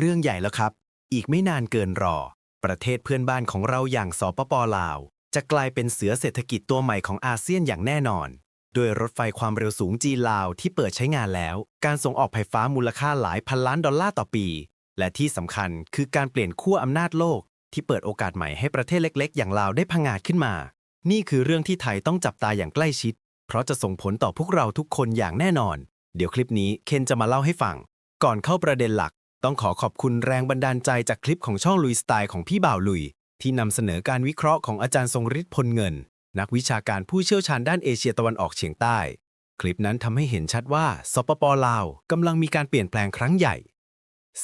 เรื่องใหญ่แล้วครับ อีกไม่นานเกินรอ ประเทศเพื่อนบ้านของเราอย่างสปปลาว จะกลายเป็นเสือเศรษฐกิจตัวใหม่ของอาเซียนอย่างแน่นอนด้วยรถไฟความเร็วสูงจีนลาวที่เปิดใช้งานแล้ว การส่งออกไฟฟ้ามูลค่าหลายพันล้านดอลลาร์ต่อปี และที่สำคัญคือการเปลี่ยนขั้วอำนาจโลก ที่เปิดโอกาสใหม่ให้ประเทศเล็ก ๆ อย่างลาวได้พังงาดขึ้นมา นี่คือเรื่องที่ไทยต้องจับตาอย่างใกล้ชิด เพราะจะส่งผลต่อพวกเราทุกคนอย่างแน่นอน เดี๋ยวคลิปนี้เคนจะมาเล่าให้ฟัง ก่อนเข้าประเด็นหลัก ต้องขอขอบคุณแรงบันดาลใจจากคลิปของช่องลุยสไตล์ของพี่บ่าวลุย ที่นำเสนอการวิเคราะห์ของอาจารย์ทรงฤทธิ์พลเงิน นักวิชาการผู้เชี่ยวชาญด้านเอเชียตะวันออกเฉียงใต้ คลิปนั้นทำให้เห็นชัดว่าสปปลาวกำลังมีการเปลี่ยนแปลงครั้งใหญ่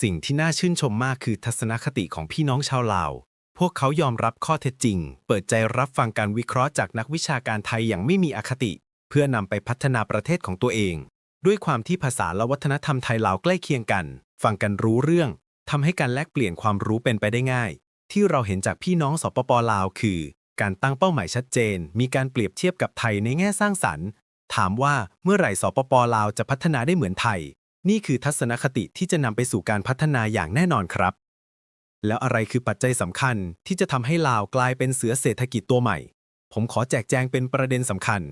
สิ่งที่น่าชื่นชมมากคือทัศนคติของพี่น้องชาวลาว พวกเขายอมรับข้อเท็จจริง เปิดใจรับฟังการวิเคราะห์จากนักวิชาการไทยอย่างไม่มีอคติ เพื่อนำไปพัฒนาประเทศของตัวเอง ด้วยความที่ภาษาและวัฒนธรรมไทยลาวใกล้เคียงกัน ฟังกันรู้เรื่องทำให้การแลกเปลี่ยนความรู้เป็นไปได้ง่าย ที่เราเห็นจากพี่น้องสปปลาวคือ การตั้งเป้าหมายชัดเจน มีการเปรียบเทียบกับไทยในแง่สร้างสรรค์ ถามว่าเมื่อไหร่สปปลาวจะพัฒนาได้เหมือนไทย นี่คือทัศนคติที่จะนำไปสู่การพัฒนาอย่างแน่นอนครับ แล้วอะไรคือปัจจัยสำคัญที่จะทำให้ลาวกลายเป็นเสือเศรษฐกิจตัวใหม่ ผมขอแจกแจงเป็นประเด็นสำคัญ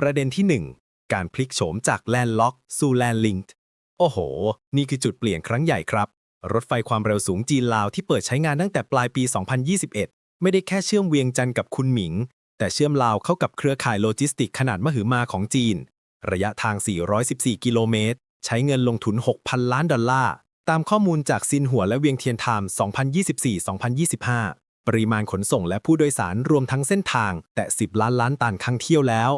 ประเด็นที่ 1 การพลิกโฉมจากแลนด์ล็อกสู่แลนด์ลิง d โอ้โห นี่คือจุดเปลี่ยนครั้งใหญ่ครับ รถไฟความเร็วสูงจีนลาวที่เปิดใช้งานตั้งแต่ปลายปี 2021 ไม่ได้แค่เชื่อมเวียงจันทร์กับคุณหมิง แต่เชื่อมลาวเข้ากับเครือข่ายโลจิสติกขนาดมหึมาของจีน ระยะทาง 414 กิโลเมตร ใช้เงินลงทุน 6,000 ล้านดอลลาร์ ตามข้อมูลจากซินหัวและเวียงเทียนไทม์ 2024-2025 ปริมาณขนส่งและผู้โดยสารรวมทั้งเส้นทาง แต่ 10 ล้านล้านตันครั้งเที่ยวแล้ว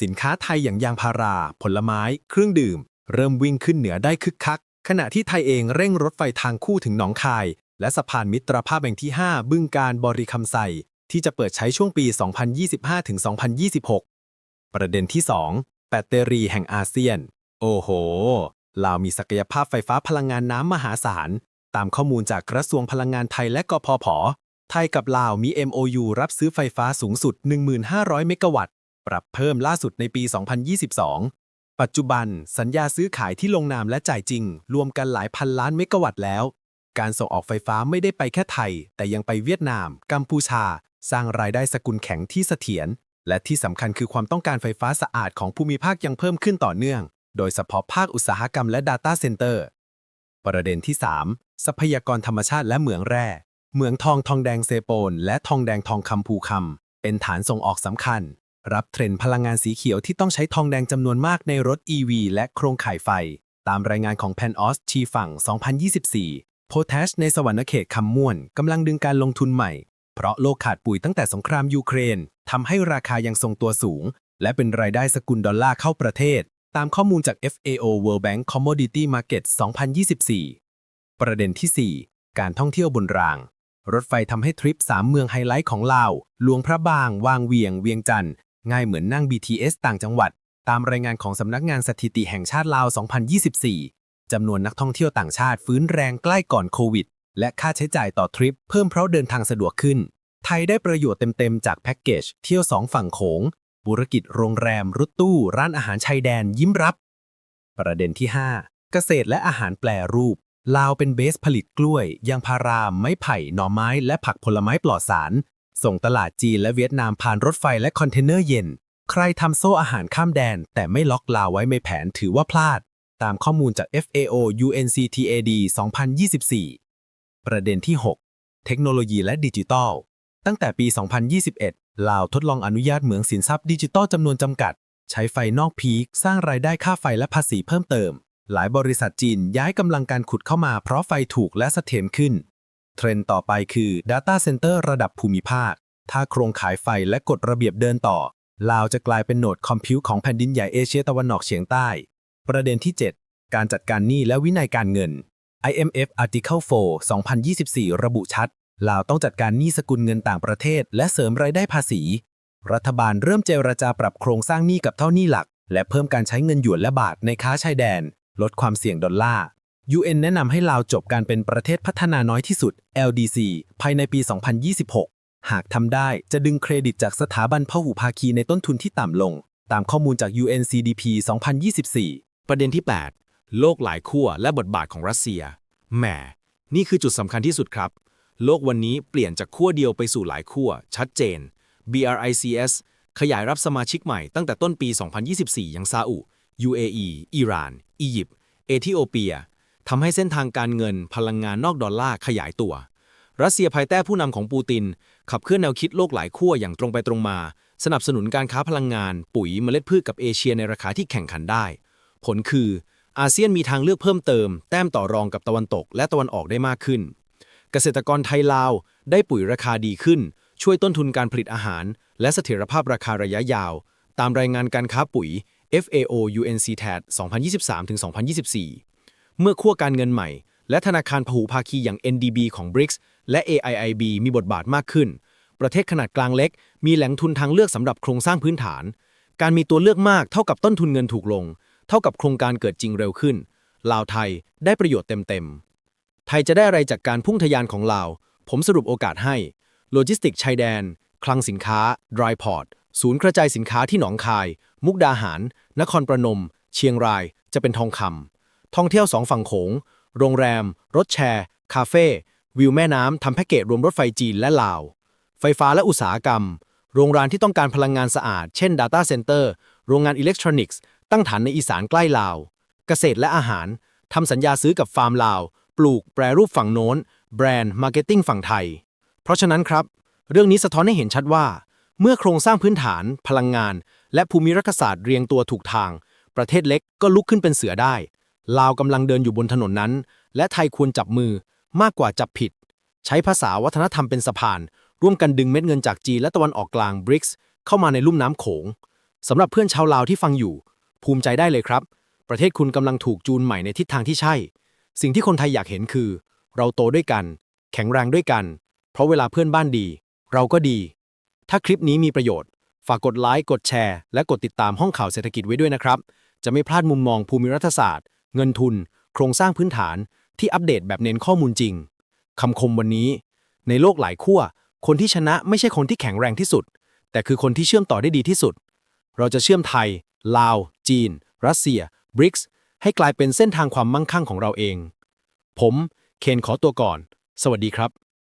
สินค้าไทยอย่างยางพารา ผลไม้ เครื่องดื่ม เริ่มวิ่งขึ้นเหนือได้คึกคัก ขณะที่ไทยเองเร่งรถไฟทางคู่ถึงหนองคาย และสะพานมิตรภาพแห่งที่ 5 บึงการบริคำไซที่จะเปิดใช้ช่วงปี 2025-2026 ประเด็นที่ 2 แบตเตอรี่แห่งอาเซียน โอ้โห ลาวมีศักยภาพไฟฟ้าพลังงานน้ำมหาศาล ตามข้อมูลจากกระทรวงพลังงานไทยและกพผไทยกับลาวมี MOU รับซื้อไฟฟ้าสูงสุด 1,500 เมกะวัตต์ ปรับเพิ่มล่าสุดในปี 2022 ปัจจุบันสัญญาซื้อขายที่ลงนามและจ่ายจริง รวมกันหลายพันล้านเมกะวัตต์แล้ว การส่งออกไฟฟ้าไม่ได้ไปแค่ไทย แต่ยังไปเวียดนาม กัมพูชา สร้างรายได้สกุลแข็งที่เสถียรและที่สำคัญคือความต้องการไฟฟ้าสะอาดของภูมิภาคยังเพิ่มขึ้นต่อเนื่อง โดยเฉพาะภาคอุตสาหกรรมและ Data Center ประเด็นที่ 3 ทรัพยากรธรรมชาติและเหมืองแร่ เหมืองทองทองแดงเซโปน และทองแดงทองคำภูคำเป็นฐานส่งออกสำคัญ รับเทรนด์พลังงานสีเขียวที่ต้องใช้ทองแดงจำนวนมากในรถ EV และโครงข่ายไฟ ตามรายงานของ p a n o s ชีฝั่ง 2024 โพแทชในสวรรณเขตคำม่วนกำลังดึงการลงทุนใหม่ เพราะโลกขาดปุ๋ยตั้งแต่สงครามยูเครนทำให้ราคายังทรงตัวสูง และเป็นรายได้สกุลดอลลาร์เข้าประเทศ ตามข้อมูลจาก FAO World Bank Commodity Market 2024 ประเด็นที่ 4 การท่องเที่ยวบนรางรถไฟทำให้ทริป 3 เมืองไฮไลท์ของลาว หลวงพระบาง วางเวียง เวียงจันทร์ ง่ายเหมือนนั่ง BTS ต่างจังหวัด ตามรายงานของสำนักงานสถิติแห่งชาติลาว 2024 จำนวนนักท่องเที่ยวต่างชาติฟื้นแรงใกล้ก่อนโควิด และค่าใช้จ่ายต่อทริปเพิ่มเพราะเดินทางสะดวกขึ้น ไทยได้ประโยชน์เต็มๆ จากแพ็กเกจเที่ยวสองฝั่งโขงธุรกิจโรงแรมรถตู้ ร้านอาหารชายแดนยิ้มรับ ประเด็นที่ 5 เกษตรและอาหารแปรรูปลาวเป็นเบสผลิตกล้วย ยางพารา ไม้ไผ่ หน่อไม้ และผักผลไม้ปลอดสาร ส่งตลาดจีนและเวียดนามผ่านรถไฟและคอนเทนเนอร์เย็น ใครทำโซ่อาหารข้ามแดน แต่ไม่ล็อกลาวไว้ในแผนถือว่าพลาด ตามข้อมูลจาก FAO UNCTAD 2024 ประเด็นที่ 6 เทคโนโลยีและดิจิทัล ตั้งแต่ปี 2021 ลาวทดลองอนุญาตเหมืองสินทรัพย์ดิจิทัลจำนวนจำกัด ใช้ไฟนอกพีคสร้างรายได้ค่าไฟและภาษีเพิ่มเติม หลายบริษัทจีนย้ายกำลังการขุดเข้ามาเพราะไฟถูกและเสถียรขึ้น เทรนด์ต่อไปคือ Data Center ระดับภูมิภาค ถ้าโครงข่ายไฟและกฎระเบียบเดินต่อ ลาวจะกลายเป็นโหนดคอมพิวของแผ่นดินใหญ่เอเชียตะวันออกเฉียงใต้ ประเด็นที่ 7 การจัดการหนี้และวินัยการเงิน IMF Article 4 2024 ระบุชัด ลาวต้องจัดการหนี้สกุลเงินต่างประเทศ และเสริมรายได้ภาษี รัฐบาลเริ่มเจรจาปรับโครงสร้างหนี้กับเท่าหนี้หลัก และเพิ่มการใช้เงินหยวนและบาทในค้าชายแดน ลดความเสี่ยงดอลลาร์ UN แนะนำให้ลาวจบการเป็นประเทศพัฒนาน้อยที่สุด LDC ภายในปี 2026 หากทำได้จะดึงเครดิตจากสถาบันพหุภาคีในต้นทุนที่ต่ำลง ตามข้อมูลจาก UNCDP 2024 ประเด็นที่ 8 โลกหลายขั้วและบทบาทของรัสเซีย แหม นี่คือจุดสำคัญที่สุดครับ โลกวันนี้เปลี่ยนจากขั้วเดียวไปสู่หลายขั้วชัดเจน BRICS ขยายรับสมาชิกใหม่ตั้งแต่ต้นปี 2024 อย่างซาอุ UAE อิหร่าน อียิปต์ เอธิโอเปีย ทำให้เส้นทางการเงินพลังงานนอกดอลลาร์ขยายตัว รัสเซียภายใต้ผู้นำของปูติน ขับเคลื่อนแนวคิดโลกหลายขั้วอย่างตรงไปตรงมา สนับสนุนการค้าพลังงาน ปุ๋ยเมล็ดพืชกับเอเชียในราคาที่แข่งขันได้ ผลคือ อาเซียนมีทางเลือกเพิ่มเติม แต้มต่อรองกับตะวันตก และตะวันออกได้มากขึ้น เกษตรกรไทยลาว ได้ปุ๋ยราคาดีขึ้น ช่วยต้นทุนการผลิตอาหาร และเสถียรภาพราคาระยะยาว ตามรายงานการค้าปุ๋ย FAO UNCTAD 2023-2024 เมื่อขั้วการเงินใหม่ และธนาคารพหุภาคีอย่าง NDB ของ BRICS และ AIIB มีบทบาทมากขึ้น ประเทศขนาดกลางเล็ก มีแหล่งทุนทางเลือกสำหรับโครงสร้างพื้นฐาน การมีตัวเลือกมากเท่ากับต้นทุนเงินถูกลง เท่ากับโครงการเกิดจริงเร็วขึ้น ลาวไทยได้ประโยชน์เต็มๆ ไทยจะได้อะไรจากการพุ่งทะยานของลาว ผมสรุปโอกาสให้ โลจิสติกชายแดน คลังสินค้า dry port ศูนย์กระจายสินค้าที่หนองคาย มุกดาหาร นครประนม เชียงราย จะเป็นทองคำ ท่องเที่ยวสองฝั่งโขง โรงแรม รถแชร์ คาเฟ่ วิวแม่น้ำทำแพ็กเกจรวมรถไฟจีนและลาว ไฟฟ้าและอุตสาหกรรม โรงงานที่ต้องการพลังงานสะอาด เช่น Data Center โรงงานอิเล็กทรอนิกส์ ตั้งฐานในอีสานใกล้ลาว เกษตรและอาหาร ทำสัญญาซื้อกับฟาร์มลาว ปลูก แปรรูปฝั่งโน้น แบรนด์ มาร์เก็ตติ้งฝั่งไทย เพราะฉะนั้นครับ เรื่องนี้สะท้อนให้เห็นชัดว่า เมื่อโครงสร้างพื้นฐาน พลังงาน และภูมิรัฐศาสตร์เรียงตัวถูกทาง ประเทศเล็กก็ลุกขึ้นเป็นเสือได้ ลาวกำลังเดินอยู่บนถนนนั้น และไทยควรจับมือมากกว่าจับผิด ใช้ภาษาวัฒนธรรมเป็นสะพาน ร่วมกันดึงเม็ดเงินจากจีนและตะวันออกกลาง BRICS เข้ามาในลุ่มน้ำโขงสำหรับเพื่อนชาวลาวที่ฟังอยู่ ภูมิใจได้เลยครับ ประเทศคุณกำลังถูกจูนใหม่ในทิศทางที่ใช่ สิ่งที่คนไทยอยากเห็นคือ เราโตด้วยกัน แข็งแรงด้วยกัน เพราะเวลาเพื่อนบ้านดี เราก็ดี ถ้าคลิปนี้มีประโยชน์ ฝากกดไลค์กดแชร์ และกดติดตามห้องข่าวเศรษฐกิจไว้ด้วยนะครับ จะไม่พลาดมุมมองภูมิรัฐศาสตร์ เงินทุน โครงสร้างพื้นฐานที่อัปเดตแบบเน้นข้อมูลจริงคำคมวันนี้ ในโลกหลายขั้วคนที่ชนะไม่ใช่คนที่แข็งแรงที่สุด แต่คือคนที่เชื่อมต่อได้ดีที่สุด เราจะเชื่อมไทย ลาว จีน รัสเซียบริกส์ให้กลายเป็นเส้นทางความมั่งคั่งของเราเอง ผม เคนขอตัวก่อน สวัสดีครับ